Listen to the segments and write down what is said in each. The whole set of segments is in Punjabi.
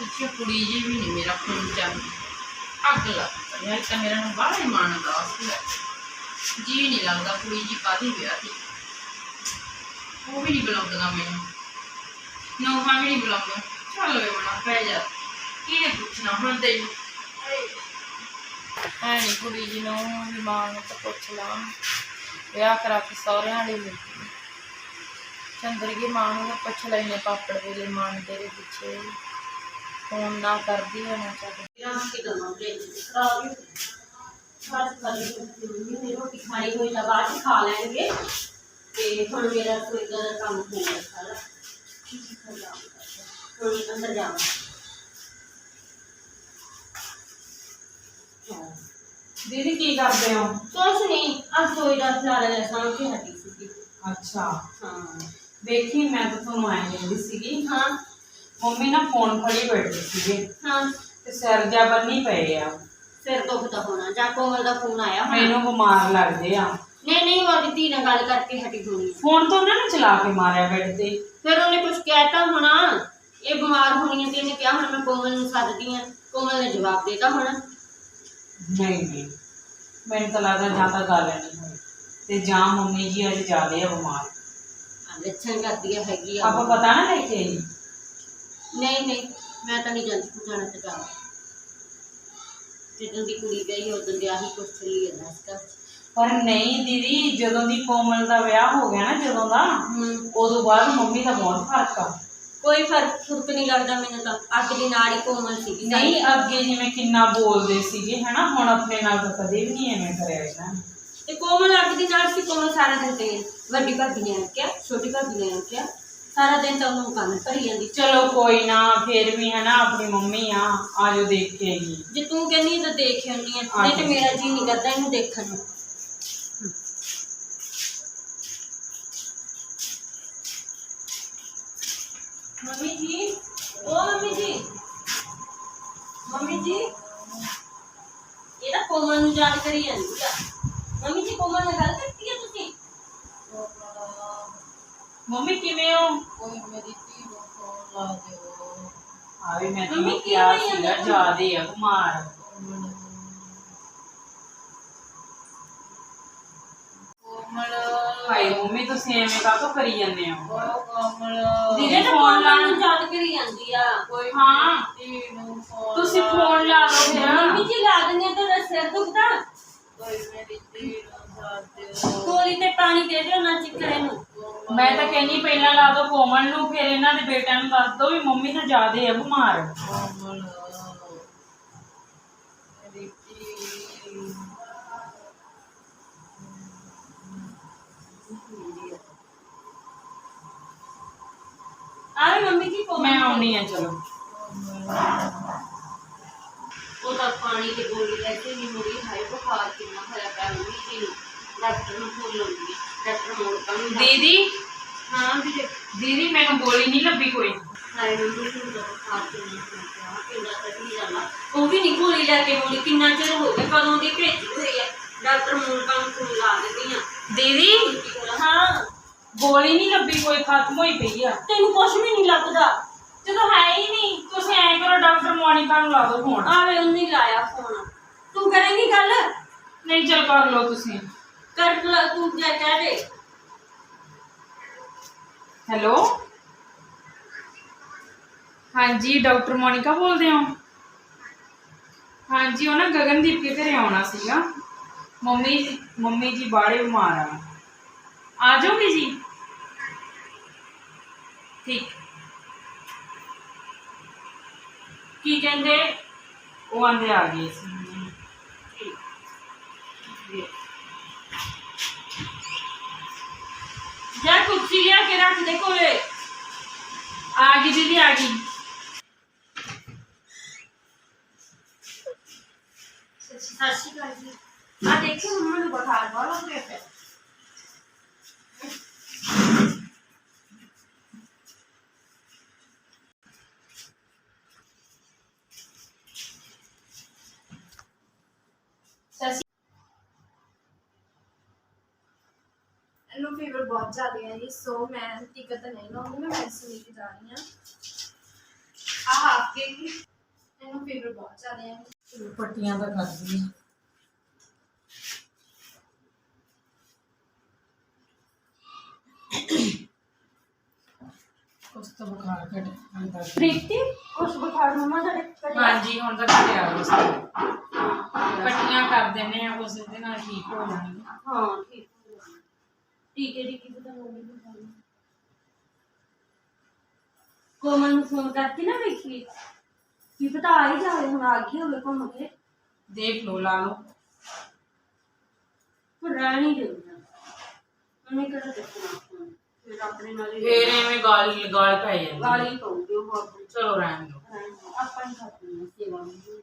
ਪਿੱਛੇ ਕੁੜੀ ਜੀ ਵੀ ਨਹੀਂ ਮੇਰਾ ਫੋਨ ਚੱਲ ਅੱਗ ਲੱਗ ਯਾਰ ਤਾਂ ਮੇਰਾ ਨੂੰ ਬਾਹਰ ਹੀ ਮਨ ਦਾ ਜੀ ਨਹੀਂ ਲੱਗਦਾ ਕੁੜੀ ਜੀ ਕਾਦੀ ਵਿਆਹ ਦੀ ਉਹ ਵੀ ਨਹੀਂ ਬੁਲਾਉਂਦਾ ਮੈਨੂੰ ਨੋਹਾਂ ਵੀ ਨਹੀਂ ਬੁਲਾਉਂਦਾ ਚੱਲ ਵੇ ਬਣਾ ਪੈ ਜਾ ਕਿਹਨੇ ਪੁੱਛਣਾ ਹੁਣ ਤੈਨੂੰ ਐ ਨਹੀਂ ਕੁੜੀ ਜੀ ਨੂੰ ਵੀ ਮਾਂ ਨੂੰ ਤਾਂ ਪੁੱਛ ਲਾਂ ਵਿਆਹ ਕਰਾ ਕੇ ਸਹੁਰਿਆਂ ਵਾਲੀ ਮਿਲਦੀ ਚੰਦਰਗੀ ਮਾਂ ਨੂੰ ਤਾਂ ਪੁੱਛ ਲੈਨੇ ਪਾਪੜ ਵੇਲੇ ਮਾਂ ਨੂੰ ਤੇਰੇ ਪਿੱਛੇ ਫੋਨ ਨਾ ਕਰਦੀ ਹੋਣਾ ਚਾਹੀਦਾ ਰੋਟੀ ਖਾਣੀ ਹੋਈ ਤਾਂ ਬਾਅਦ ਚ ਖਾ ਲੈਣਗੇ ਤੇ ਹੁਣ ਮੇਰਾ ਕੋਈ ਦਾ ਕੰਮ ਹੋ ਗਿਆ ਸਾਰਾ ਹੁਣ ਅੰਦਰ ਜਾਵਾਂ ਦੀਦੀ ਕੀ ਕਰਦੇ ਹੋ ਕੁਛ ਨਹੀਂ ਅੱਜ ਸੋਈ ਦਾ ਖਲਾਰਾ ਜਿਹਾ ਸਾਂਭ ਕੇ ਹਟੀ ਸੀ ਅੱਛਾ ਹਾਂ ਦੇਖੀ ਮੈਂ ਤਾਂ ਤੁਹਾਨੂੰ ਐਂ ਕਹਿੰਦੀ ਸੀਗੀ ਹਾਂ ਮੰਮੀ ਨਾ ਫੋਨ ਫੜੀ ਬੈਠੇ ਸੀਗੇ। ਹਾਂ। ਤੇ ਸਿਰ ਜਾ ਬੰਨੀ ਪਏ ਆ। ਫਿਰ ਦੁਖਦਾ ਹੋਣਾ ਜਾਂ ਕੋਮਲ ਦਾ ਫੋਨ ਆਇਆ ਹੋਣਾ। ਮੈਨੂੰ ਬਿਮਾਰ ਲੱਗਦੇ ਆ। ਨਹੀਂ ਨਹੀਂ ਉਹ ਦਿੱਤੀ ਨਾਲ ਗੱਲ ਕਰਕੇ ਹਟੀ ਹੋਣੀ। ਫੋਨ ਤਾਂ ਉਹਨਾਂ ਨੇ ਚਲਾ ਕੇ ਮਾਰਿਆ ਬੈੱਡ ਤੇ। ਫਿਰ ਉਹਨੇ ਕੁਝ ਕਹਿਤਾ ਹੋਣਾ ਇਹ ਬਿਮਾਰ ਹੋਣੀ ਹੈ ਤੇ ਇਹਨੇ ਕਿਹਾ ਹੁਣ ਮੈਂ ਕੋਮਲ ਨੂੰ ਸੱਦਦੀ ਆ। ਕੋਮਲ ਨੇ ਜਵਾਬ ਦੇਤਾ ਹੋਣਾ। ਨਹੀਂ ਨਹੀਂ। ਮੈਨੂੰ ਤਾਂ ਲੱਗਦਾ ਜਾਂ ਤਾਂ ਗੱਲ ਨਹੀਂ ਹੋਈ। ਤੇ ਜਾਂ ਮੰਮੀ ਜੀ ਅੱਜ ਜ਼ਿਆਦੇ ਆ ਬਿਮਾਰ। ਲੱਛਣ ਕਰਦੀ ਹੈਗੀ ਆ। ਆਪਾਂ ਪਤਾ ਨਾ ਲੈ ਕੇ ਆਈ ਨਹੀਂ ਨਹੀਂ ਮੈਂ ਤਾਂ ਨਹੀਂ ਜਾਂਦੀ ਜਾਣਾ ਤੇ ਜਾ। ਜਦੋਂ ਦੀ ਕੁੜੀ ਗਈ ਉਦੋਂ ਦੀ ਆਹੀ ਕੁਛ ਚੱਲੀ ਜਾਂਦਾ ਇਸ ਘਰ 'ਚ। ਪਰ ਨਹੀਂ ਦੀਦੀ ਜਦੋਂ ਦੀ ਕੋਮਲ ਦਾ ਵਿਆਹ ਹੋ ਗਿਆ ਨਾ ਜਦੋਂ ਦਾ ਹੂੰ। ਉਦੋਂ ਬਾਅਦ ਮੰਮੀ ਦਾ ਬਹੁਤ ਫ਼ਰਕ ਆ। ਕੋਈ ਫ਼ਰਕ ਫੁਰਕ ਨਹੀਂ ਲੱਗਦਾ ਮੈਨੂੰ ਤਾਂ। ਅੱਗ ਦੀ ਨਾਲ ਹੀ ਕੋਮਲ ਸੀਗੀ। ਨਹੀਂ ਅੱਗੇ ਜਿਵੇਂ ਕਿੰਨਾ ਬੋਲਦੇ ਸੀਗੇ ਹਨਾ ਹੁਣ ਆਪਣੇ ਨਾਲ ਤਾਂ ਕਦੇ ਵੀ ਨਹੀਂ ਐਵੇਂ ਕਰਿਆ ਇਹਨਾਂ ਨੇ ਤੇ ਕੋਮਲ ਅੱਗ ਦੀ ਨਾਲ ਸੀ ਕੋਮਲ ਸਾਰਾ ਦਿਨ ਤੇ ਵੱਡੀ ਭਾਬੀ ਨੇ ਕਿਹਾ ਛੋਟੀ ਭਾਬੀ ਨੇ ਕਿਹਾ ਸਾਰਾ ਦਿਨ ਤਾਂ ਉਹਨੂੰ ਕੰਮ ਕਰੀ ਜਾਂਦੀ। ਚਲੋ ਕੋਈ ਨਾ ਫੇਰ ਵੀ ਹਨਾ ਆਪਣੀ ਮੰਮੀ ਆ ਆਜੋ ਦੇਖ ਕੇ ਆਈਏ। ਜੇ ਤੂੰ ਕਹਿੰਦੀ ਤਾਂ ਦੇਖ ਆਉਂਦੀ ਆ ਨਹੀਂ ਤੇ ਮੇਰਾ ਜੀ ਨਹੀਂ ਕਰਦਾ ਇਹਨੂੰ ਦੇਖਣ ਨੂੰ। ਮੰਮੀ ਜੀ ਓ ਮੰਮੀ ਜੀ। ਮੰਮੀ ਜੀ ਇਹ ਤਾਂ ਕੋਮਲ ਨੂੰ ਯਾਦ ਕਰੀ ਜਾਂਦੀ ਆ। ਮੰਮੀ ਜੀ ਕੋਮਲ ਨਾਲ ਗੱਲ ਕਰਤੀ ਆ ਤੁਸੀਂ ਮੰਮੀ ਕਿਵੇਂ ਹੋ? ਕੋਈ ਮੇਰੀ ਧੀ ਨੂੰ ਫੋਨ ਲਾ ਦਿਓ। ਆਵੇ ਮੈਂ ਮੰਮੀ ਤੁਹਾਨੂੰ ਕਿਹਾ ਹੋਈ ਸੀਗਾ ਜਾਂਦਾ? ਜਿਆਦੇ ਆ ਬਿਮਾਰ ਕੋਮਲ। ਹਾਏ ਮੰਮੀ ਤੁਸੀਂ ਐਵੇਂ ਕਾਹਤੋਂ ਕਰੀ ਜਾਂਦੇ ਹੋ? ਓ ਕੋਮਲ। ਦੀਦੀ ਤਾਂ ਫੋਨ ਕੋਮਲ ਨੂੰ ਲਾ- ਯਾਦ ਕਰੀ ਜਾਂਦੀ ਆ। ਕੋਈ ਹਾਂ। ਧੀ ਨੂੰ ਫੋਨ ਤੁਸੀਂ ਲਾ। ਫੋਨ ਲਾ ਲਓ ਮੰਮੀ ਫਿਰ ਜੀ ਲਾ ਦਿੰਦੇ ਆ ਤਾਂ ਸਿਰ ਦੁਖਦਾ। ਕੋਈ ਮੇਰੀ ਧੀ ਨੂੰ ਲਾ ਦਿਓ। ਕੋਲੀ ਤੇ ਪਾਣੀ ਦੇ ਦਿਓ ਨਾ ਚਿੱਕਰੇ ਨੂੰ। ਮੈਂ ਤਾਂ ਕਹਿੰਨੀ ਪਹਿਲਾਂ ਲਾ ਦੋ ਕੋਮਲ ਨੂੰ ਫਿਰ ਇਹਨਾਂ ਦੇ ਬੇਟਿਆਂ ਨੂੰ ਦੱਸ ਦੋ ਵੀ ਮੰਮੀ ਤਾਂ ਜਿਆਦੇ ਆ ਬਿਮਾਰ। ਕੋਮਲ ਆਵੇ ਮੰਮੀ ਜੀ ਕੋਮਲ ਮੈਂ ਆਉਣੀ ਆ ਚਲੋ। ਉਹ ਤਾਂ ਪਾਣੀ ਦੀ ਗੋਲੀ ਲੈ ਕੇ ਨਹੀਂ ਮੁੜੀ ਹਾਈ ਬੁਖਾਰ ਕਿੰਨਾ ਹੋਇਆ ਪਿਆ ਮੰਮੀ ਜੀ ਨੂੰ। ਡਾਕਟਰ ਨੂੰ ਫੋਨ ਲਾਉਂਦੀ ਡਾਕਟਰ ਮੋੜ ਕਾ ਨੂੰ ਦੀਦੀ ਵੀਰੇ ਦੀਦੀ। ਮੈਨੂੰ ਗੋਲੀ ਨਹੀਂ ਲੱਭੀ ਕੋਈ। ਹਾਏ ਮੰਮੀ ਜੀ ਨੂੰ ਬੁਖਾਰ ਕਿੰਨਾ ਹੋਇਆ ਕਿੰਨਾ ਨਹੀਂ ਜਾਂਦਾ ਉਹ ਵੀ ਨਹੀਂ ਗੋਲੀ ਲੈ ਕੇ ਮੁੜੀ ਕਿੰਨਾ ਚਿਰ ਹੋ ਗਿਆ ਕਦੋਂ ਦੀ ਭੇਜੀ ਹੋਈ ਹੈ ਡਾਕਟਰ ਮੋੜ ਕਾ ਨੂੰ ਫੋਨ ਲਾ ਦਿੰਦੀ ਆ। ਦੀਦੀ? ਹਾਂ। ਗੋਲੀ ਨਹੀਂ ਲੱਭੀ ਕੋਈ ਖਤਮ ਹੋਈ ਪਈ ਆ। ਤੈਨੂੰ ਕੁਝ ਵੀ ਨਹੀਂ ਲੱਗਦਾ। ਜਦੋਂ ਹੈ ਹੀ ਨਹੀਂ ਤੁਸੀਂ ਐਂ ਕਰੋ ਡਾਕਟਰ ਮੋਨਿਕਾ ਨੂੰ ਲਾ ਦਿਓ ਫੋਨ। ਆਵੇ ਉਹਨੇ ਲਾਇਆ ਫੋਨ। ਤੂੰ ਕਰੇਂਗੀ ਗੱਲ? ਨਹੀਂ ਚਲ ਕਰ ਲਓ ਤੁਸੀਂ। ਕਰ ਲਾ ਤੂੰ ਕਹਿ ਦੇ। ਹੈਲੋ? ਹਾਂਜੀ, ਡਾਕਟਰ ਮੋਨਿਕਾ ਬੋਲਦੇ ਹੋ? ਹਾਂਜੀ, ਉਹ ਨਾ ਗਗਨਦੀਪ ਕੇ ਘਰੇ ਆਉਣਾ ਸੀਗਾ। ਮੰਮੀ ਜੀ ਮੰਮੀ ਜੀ ਬਾੜੇ ਬਿਮਾਰ ਆ। ਆ ਜਾਓਗੇ ਜੀ? ਠੀਕ। ਕੀ ਕਹਿੰਦੇ? ਉਹ ਆਂਦੇ ਆ ਗਏ ਸੀ। ਜਾ ਕੁਰਸੀ ਲਿਆ ਕੇ ਰੱਖ ਦੇ ਕੋਲੇ। ਆ ਗਈ ਦੀਦੀ, ਆ ਗਈ। ਸਤਿ ਸ਼੍ਰੀ ਅਕਾਲ ਜੀ। ਆ ਦੇਖੋ, ਮੰਮਾ ਨੂੰ ਬੁਖਾਰ ਬਹੁਤ ਹੋ ਗਿਆ ਪਿਆ ਇਹਨੂੰ ਫੀਵਰ ਬਹੁਤ ਜ਼ਿਆਦਾ ਹੈ ਜੀ ਸੋ ਮੈਂ ਟਿਕਟ ਨਹੀਂ ਲਾਉਂਗੀ ਮੈਂ ਮੈਡੀਸਿਨ ਲੈ ਕੇ ਜਾ ਰਹੀ ਹਾਂ। ਆਹ ਆਪਕੇ ਵੀ ਇਹਨੂੰ ਫੀਵਰ ਬਹੁਤ ਜ਼ਿਆਦਾ ਹੈ ਪੱਟੀਆਂ ਤਾਂ ਕਰਦੀ ਆ। ਉਸ ਤੋਂ ਬੁਖਾਰ ਘਟ ਅੰਦਰ। ਪ੍ਰੀਤੀ ਉਸ ਬੁਖਾਰ ਮਮਾ ਦਾ ਹਾਂਜੀ ਹੁਣ ਤਾਂ ਘਟਿਆ ਉਸ ਪੱਟੀਆਂ ਕਰ ਦਿੰਨੇ ਆ ਉਸ ਦੇ ਨਾਲ ਠੀਕ ਹੋ ਜਾਣਗੇ। ਹਾਂ ਠੀਕ ਹੋ ਗਿਆ। ਟੀਕੇ ਦੀ ਕੀ ਪਤਾ ਲੱਗੀ ਬੁਖਾਰ ਨੂੰ। ਕੋਮਲ ਨੂੰ ਫੋਨ ਕਰਕੇ ਨਾ ਵੇਖੀ ਕੀ ਪਤਾ ਆ ਹੀ ਜਾਵੇ ਹੁਣ ਆ ਗਈ ਹੋਵੇ ਘੁੰਮ ਕੇ ਦੇਖ ਲਓ ਲਾ ਲਓ ਪਰ ਰਹਿ ਨਹੀਂ ਦਿੰਦਾ ਉਹਨੇ ਕਿਹੜਾ ਦੱਸਣਾ ਫੋਨ ਫਿਰ ਆਪਣੇ ਨਾਲ ਹੀ ਫੇਰ ਐਵੇਂ ਗਾਲ ਗਾਲ ਪੈ ਜਾਂਦੀ ਗਾਲੀ ਪਾਉਂਦੀ ਉਹ ਆਪਣੀ ਚਲੋ ਰਹਿਣ ਦਿਓ ਆਪਾਂ ਹੀ ਕਰਦੇ ਹਾਂ ਸੇਵਾ ਨੂੰ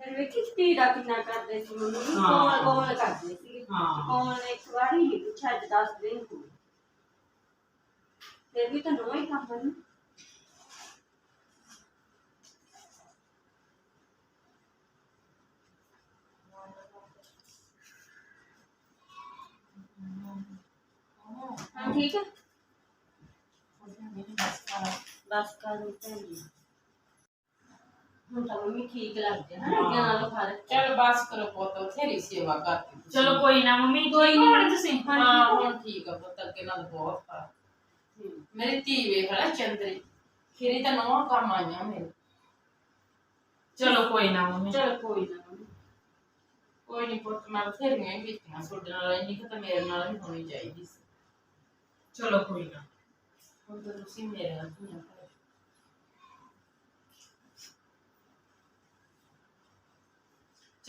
ਫਿਰ ਵੇਖੀ ਧੀ ਦਾ ਕਿੰਨਾ ਕਰਦੇ ਸੀ ਮੰਮੀ ਹਾਂ। ਕੋਮਲ ਕੋਮਲ ਕਰਦੇ ਸੀ ਹਾਂ। ਕੋਮਲ ਨੇ ਇੱਕ ਵਾਰੀ ਨਹੀਂ ਪੁੱਛਿਆ ਅੱਜ ਦੱਸ ਦਿਨ ਹੋ ਗਏ। ਫਿਰ ਵੀ ਤਾਂ ਨੋ ਹੀ ਕੰਮ ਬਣ ਹਾਂ ਠੀਕ ਹੈ ਬਸ ਕਰ ਦਿੱਤਾ ਨਹੀਂ ਹੁਣ ਤਾਂ ਮੰਮੀ ਠੀਕ ਲੱਗਦੀ ਹੈ ਨਾ ਅੱਗੇ ਨਾਲੋਂ ਫ਼ਰਕ ਚਲ ਬਸ ਕਰੋ ਪੁੱਤ ਬਥੇਰੀ ਸੇਵਾ ਕਰਤੀ ਤੁਸੀਂ। ਚਲੋ ਕੋਈ ਨਾ ਮੰਮੀ ਕੋਈ ਨੀ। ਨਹੀਂ ਤੁਸੀਂ? ਹਾਂ ਹੁਣ ਠੀਕ ਆ ਪੁੱਤ ਅੱਗੇ ਨਾਲ ਬਹੁਤ ਫ਼ਰਕ। ਮੇਰੀ ਧੀ ਵੇਖ ਲੈ ਚੰਦਰੀ। ਖੀਰੀ ਤਾਂ ਨਵਾਂ ਕੰਮ ਆਈਆਂ ਮੇਰੇ। ਚਲੋ ਕੋਈ ਨਾ ਮੰਮੀ। ਚਲ ਕੋਈ ਨਾ ਮੰਮੀ। ਕੋਈ ਨਹੀਂ ਪੁੱਤ ਮੈਂ ਬਥੇਰੀਆਂ ਹੀ ਕੀਤੀਆਂ ਤੁਹਾਡੇ ਨਾਲ ਇੰਨੀ ਕੁ ਤਾਂ ਮੇਰੇ ਨਾਲ ਵੀ ਹੋਣੀ ਚਾਹੀਦੀ ਸੀ। ਚਲੋ ਕੋਈ ਨਾ। ਹੁਣ ਤਾਂ ਤੁਸੀਂ ਮੇਰੇ ਨਾਲ ਧੀਆਂ ਭੈਣਾਂ।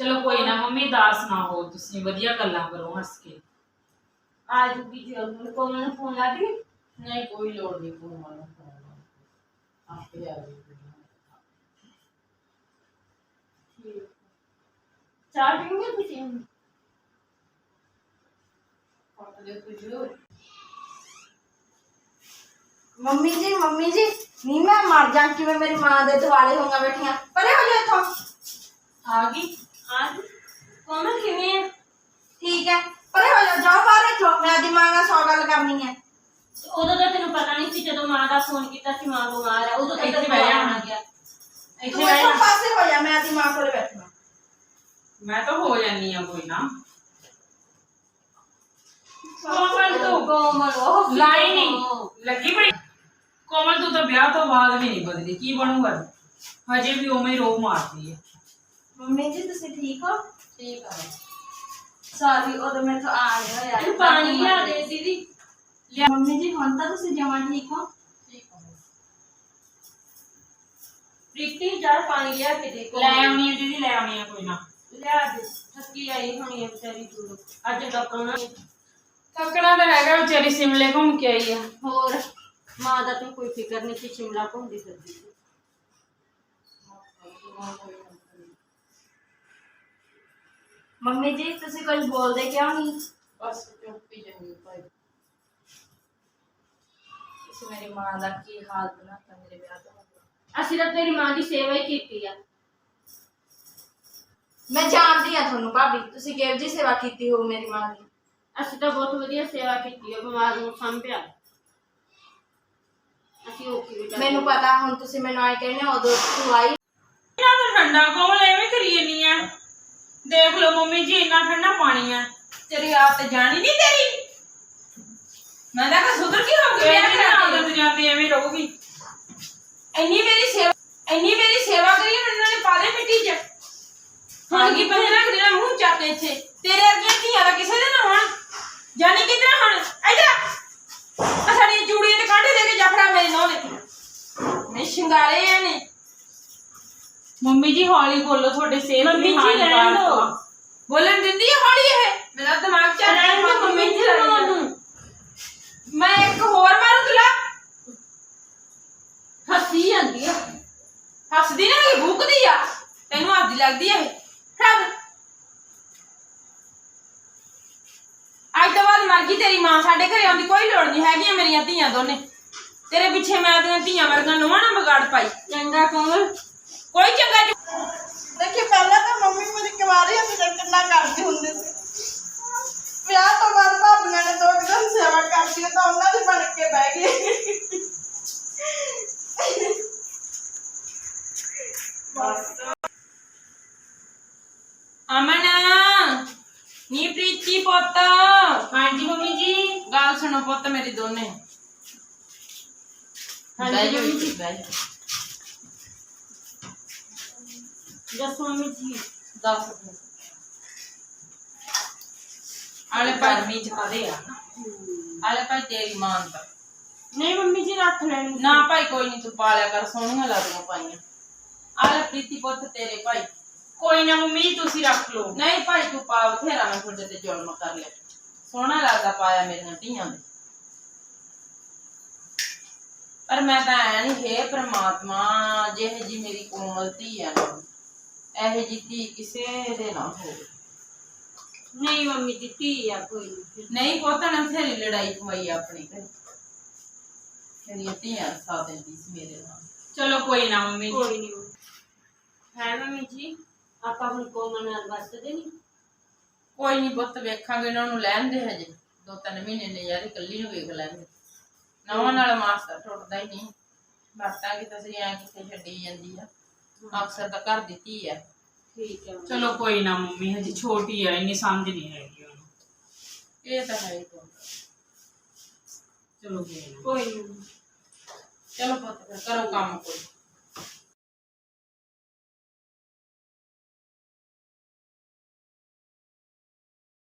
ਚਲੋ ਕੋਈ ਨਾ ਮੰਮੀ ਦਾਸ ਨਾ ਹੋ ਤੁਸੀਂ ਵਧੀਆ ਗੱਲਾਂ ਕਰੋ ਹੱਸ ਕੇ ਆ ਜੂਗੀ ਜੀ ਉਹਨੂੰ ਕੋਮਲ ਨੂੰ ਫੋਨ ਲਾ ਦੀ ਨਹੀਂ ਕੋਈ ਲੋੜ ਨਹੀਂ ਫੋਨ ਵਾਲਾ ਫੋਨ ਆਪੇ ਆ ਜਾਊਗੀ ਚਾਹ ਪੀਓਗੇ ਤੁਸੀਂ ਫੋਟੋ ਦੇ ਕੁਝ ਮੰਮੀ ਜੀ ਮੰਮੀ ਜੀ ਨੀ ਮੈਂ ਮਰ ਜਾਂ ਕਿਵੇਂ ਮੇਰੀ ਮਾਂ ਦੇ ਦੁਆਲੇ ਹੋਈਆਂ ਬੈਠੀਆਂ ਪਰੇ ਹੋ ਜਾ ਇੱਥੋਂ ਆ ਗਈ ਅੱਜ ਕੋਮਲ ਕਿਵੇਂ ਹੈ ਠੀਕ ਹੈ। ਪਰੇ ਹੋ ਜਾ ਜਾਓ ਬਾਹਰ ਇੱਥੋਂ ਮੈਂ ਦੀ ਮਾਂ ਨਾਲ ਸੌ ਗੱਲ ਕਰਨੀ ਹੈ। ਉਦੋਂ ਤਾਂ ਤੈਨੂੰ ਪਤਾ ਨਹੀਂ ਸੀ ਜਦੋਂ ਮਾਂ ਦਾ ਫੋਨ ਕੀਤਾ ਸੀ ਮਾਂ ਬਿਮਾਰ ਹੈ ਉਦੋਂ ਤਾਂ ਇੱਥੇ ਤੈਨੂੰ ਬਹਿ ਜਾ। ਆ ਹੁਣ। ਗਿਆ ਇੱਥੇ ਤੂੰ ਬਹਿ ਇੱਥੋਂ ਜਾ ਪਾਸੇ ਹੋ ਜਾ ਮੈਂ ਦੀ ਮਾਂ ਕੋਲੇ ਬੈਠਣਾ। ਮੈਂ ਤਾਂ ਹੋ ਜਾਨੀ ਆ ਕੋਈ ਨਾ। ਕੋਮਲ ਤੂੰ ਕੋਮਲ ਉਹ ਲਾਈ ਨਹੀਂ। ਲੱਗੀ ਬੜੀ ਕੋਮਲ ਤੂੰ ਤਾਂ ਵਿਆਹ ਤੋਂ ਬਾਅਦ ਵੀ ਨਹੀਂ ਬਦਲੀ। ਕੀ ਬਣੂਗਾ? ਹਜੇ ਵੀ ਉਵੇਂ ਹੀ ਰੋਹ ਮਾਰਦੀ ਹੈ। ਮੰਮੀ ਜੀ ਤੁਸੀਂ ਠੀਕ ਹੋ ਠੀਕ ਆ ਸਾਰੀ ਉਦੋਂ ਮੈਂ ਤੋਂ ਆ ਗਿਆ ਯਾਰ ਇਹਨੂੰ ਪਾਣੀ ਲਿਆ ਦੇ ਦੀਦੀ ਮੰਮੀ ਜੀ ਹੁਣ ਤਾਂ ਤੁਸੀਂ ਜਮਾਂ ਠੀਕ ਹੋ ਠੀਕ ਆ ਪ੍ਰੀਤੀ ਜਰ ਪਾਣੀ ਲਿਆ ਕੇ ਦੇ ਲੈ ਆਉਣੀ ਹੈ ਦੀਦੀ ਲੈ ਆਉਣੀ ਹੈ ਕੋਈ ਨਾ ਲਿਆ ਦੇ ਥੱਕੀ ਆਈ ਹੋਣੀ ਹੈ ਵਿਚਾਰੀ ਦੂਰ ਅੱਜ ਡਾਕਟਰ ਨਾਲ ਥੱਕਣਾ ਤਾਂ ਹੈਗਾ ਵਿਚਾਰੀ ਸਿਮਲੇ ਘੁੰਮ ਕੇ ਆਈ ਆ ਹੋਰ ਮਾਂ ਦਾ ਤਾਂ ਕੋਈ ਫਿਕਰ ਨਹੀਂ ਸੀ ਸ਼ਿਮਲਾ ਘੁੰਮਦੀ ਫਿਰਦੀ ਸੀ ਮੰਮੀ ਜੀ ਤੁਸੀਂ ਕੁਝ ਬੋਲਦੇ ਕਿਉਂ ਨਹੀਂ? ਬਸ ਚੁੱਪ ਹੀ ਜਾਂਦੀ ਭਾਈ। ਤੁਸੀਂ ਮੇਰੀ ਮਾਂ ਦਾ ਕੀ ਹਾਲ ਬਣਾਤਾ ਮੇਰੇ ਵਿਆਹ ਤੋਂ। ਅਸੀਂ ਤਾਂ ਤੇਰੀ ਮਾਂ ਦੀ ਸੇਵਾ ਹੀ ਕੀਤੀ ਆ। ਮੈਂ ਜਾਣਦੀ ਆ ਤੁਹਾਨੂੰ ਭਾਬੀ ਤੁਸੀਂ ਕਿਹੋ ਜੀ ਸੇਵਾ ਕੀਤੀ ਹੋ ਮੇਰੀ ਮਾਂ ਦੀ? ਅਸੀਂ ਤਾਂ ਬਹੁਤ ਵਧੀਆ ਸੇਵਾ ਕੀਤੀ ਆ ਬਿਮਾਰ ਨੂੰ ਸੰਭਿਆ। ਅਸੀਂ ਓਕੇ ਵੀ ਮੈਨੂੰ ਪਤਾ ਹੁਣ ਤੁਸੀਂ ਮੈਨੂੰ ਆਏ ਕਹਿੰਦੇ ਹੋ, ਉਦੋਂ ਤੂੰ ਆਈ। ਇਹਨਾਂ ਦਾ ਠੰਡਾ ਕੋਮਲ ਐਵੇਂ ਕਰੀ ਜਾਨੀ ਆ। ਦੇਖ ਲਓ ਮੰਮੀ ਜੀ ਇੰਨਾ ਠੰਡਾ ਪਾਣੀ ਆ। ਤੇਰੀ ਆਦਤ ਜਾਣੀ ਨਹੀਂ ਤੇਰੀ। ਮੈਂ ਤਾਂ ਕਹ ਸੁਧਰ ਕੀ ਹੋ ਗਿਆ ਵੀ ਨਾ ਆਦਤ ਜਾਂਦੀ ਐਵੇਂ ਰਹੂਗੀ। ਇੰਨੀ ਮੇਰੀ ਸੇਵਾ ਇੰਨੀ ਮੇਰੀ ਸੇਵਾ ਕਰੀ ਮੈਨੂੰ ਨੇ ਪਾ ਦੇ ਮਿੱਟੀ 'ਚ। ਹੁਣ ਕੀ ਬੰਦੇ ਰੱਖ ਦੇਣਾ ਮੂੰਹ ਚੱਕ ਕੇ ਇੱਥੇ। ਤੇਰੇ ਅੱਗੇ ਧੀਆਂ ਦਾ ਕਿਸੇ ਦੇ ਨਾ ਹੋਣ। ਜਾਨੀ ਕਿਧਰ ਹੁਣ? ਇਧਰ ਆ। ਸਾਡੀ ਚੂੜੀਆਂ ਤੇ ਕਾਂਟੇ ਦੇ ਕੇ ਜਾਫੜਾ ਮੇਰੇ ਨੋ ਦੇ ਮੈਂ ਸ਼ਿੰਗਾਰੇ ਆ ਨੇ ਮੰਮੀ ਜੀ ਹੌਲੀ ਬੋਲੋ ਤੁਹਾਡੇ ਸਿਹਤ ਮੰਮੀ ਜੀ ਰਹਿਣ ਦਿਓ। ਆ। ਬੋਲਣ ਦਿੰਦੀ ਹੈ ਹੌਲੀ ਇਹ? ਮੇਰਾ ਦਿਮਾਗ ਚੱਲ ਰਹਿਣ ਦਿਓ ਮੰਮੀ ਜੀ ਨੂੰ ਮੈਂ ਇੱਕ ਹੋਰ ਮਾਰੂ ਤੁਲਾ ਹੱਸੀ ਜਾਂਦੀ ਆ। ਹੱਸਦੀ ਨਾ ਇਹ ਭੂਕਦੀ ਆ। ਤੈਨੂੰ ਹੱਸਦੀ ਲੱਗਦੀ ਆ ਇਹ। ਅੱਜ ਤੋਂ ਬਾਅਦ ਮਰ ਗਈ ਤੇਰੀ ਮਾਂ ਸਾਡੇ ਘਰੇ ਆਉਂਦੀ ਕੋਈ ਲੋੜ ਨਹੀਂ ਹੈਗੀਆਂ ਮੇਰੀਆਂ ਧੀਆਂ ਦੋਨੇ। ਤੇਰੇ ਪਿੱਛੇ ਮੈਂ ਆਪਣੀਆਂ ਧੀਆਂ ਵਰਗਾਂ ਨੂੰ ਨਾ ਵਿਗਾੜ ਪਾਈ। ਚੰਗਾ ਕੋਮਲ। कोई चंगा जो देखिए पहले तो मम्मी मुझे कमारी है तो मुझे कितना करती हूँ ब्याह तो मार भाभिया ने तो एकदम सेवा करती है तो उन्होंने बन के बह गए अमन नी प्रीति पोता हाँ जी मम्मी जी गाल सुनो पोता मेरी दोने। हाँ जी मम्मी जी ਮੰਮੀ ਜੀ ਦੱਸ ਆਲੇ ਭਾਈ ਗਰਮੀ ਜ਼ਿਆਦੇ ਆ ਨਾ। ਆਲੇ ਭਾਈ ਤੇਰੀ ਮਾਨ ਤਾਂ। ਨਹੀਂ ਮੰਮੀ ਜੀ ਰੱਖ ਲੈਣੀ। ਨਾ ਭਾਈ ਕੋਈ ਨਹੀਂ ਤੂੰ ਪਾਲਿਆ ਕਰ ਸੋਹਣੀਆਂ ਲੱਗਦੀਆਂ ਪਾਈਆਂ। ਆਲੇ ਪ੍ਰੀਤੀ ਪੁੱਤ ਤੇਰੇ ਭਾਈ। ਕੋਈ ਨਾ ਮੰਮੀ ਜੀ ਤੁਸੀਂ ਰੱਖ ਲਓ। ਨਹੀਂ ਭਾਈ ਤੂੰ ਪਾ ਬਥੇਰਾ ਮੈਂ ਤੁਹਾਡੇ ਤੇ ਜ਼ੁਲਮ ਕਰ ਲਿਆ। ਸੋਹਣਾ ਲੱਗਦਾ ਪਾਇਆ ਮੇਰੀਆਂ ਧੀਆਂ ਦੇ। ਪਰ ਮੈਂ ਤਾਂ ਐ ਨਹੀਂ ਹੈ ਪ੍ਰਮਾਤਮਾ ਜਿਹੇ ਜੀ ਮੇਰੀ ਕੋਮਲ ਧੀ ਆ ਨਾ। ਇਹੋ ਜੀ ਧੀ ਕਿਸੇ ਦੇ ਨਾ ਹੋਵੇ। ਨਹੀਂ ਮੰਮੀ ਜੀ ਧੀ ਆ ਕੋਈ ਨਹੀਂ ਨਹੀਂ ਪੁੱਤ ਨੇ ਬਥੇਰੀ ਲੜਾਈ ਪਵਾਈ ਆ ਆਪਣੇ। ਘਰੇ ਮੇਰੀਆਂ ਧੀਆਂ ਸਾਥ ਦਿੰਦੀ ਸੀ ਮੇਰੇ ਨਾਲ। ਚਲੋ ਕੋਈ ਨਾ ਮੰਮੀ ਕੋਈ ਨਹੀਂ ਹੈ ਮੰਮੀ ਜੀ ਆਪਾਂ ਹੁਣ ਕੋਮਲ ਨਾਲ ਵਰਤਦੇ ਨਹੀਂ ਕੋਈ ਨਹੀਂ ਪੁੱਤ ਵੇਖਾਂਗੇ ਇਹਨਾਂ ਨੂੰ ਲੈਣ ਦੇ ਹਜੇ। ਦੋ ਤਿੰਨ ਮਹੀਨੇ ਨੇ ਯਾਰ ਇਕੱਲੀ ਨੂੰ ਵੇਖ ਲੈਂਦੇ। ਨਵਾਂ ਨਾਲ ਮਾਸਟਰ ਟੁੱਟਦਾ ਹੀ ਨਹੀਂ। ਵਰਤਾਂਗੇ ਤਾਂ ਸਹੀ ਐ ਕਿੱਥੇ ਛੱਡੀ ਜਾਂਦੀ ਆ। ਅਕਸਰ ਤਾਂ ਘਰ ਦਿੱਤੀ ਆ। ਠੀਕ ਹੈ ਚਲੋ ਕੋਈ ਨਾ ਮੰਮੀ ਹਜੇ ਛੋਟੀ ਆ ਇੰਨੀ ਸਮਝ ਨਹੀਂ ਹੈਗੀ ਉਹਨੂੰ। ਇਹ ਤਾਂ ਹੈ ਹੀ ਪੁੱਤ। ਚਲੋ ਕੋਈ ਨਾ। ਕੋਈ ਨਹੀਂ ਚਲੋ ਪੁੱਤ ਫਿਰ ਕਰੋ ਕੰਮ ਕੋਈ।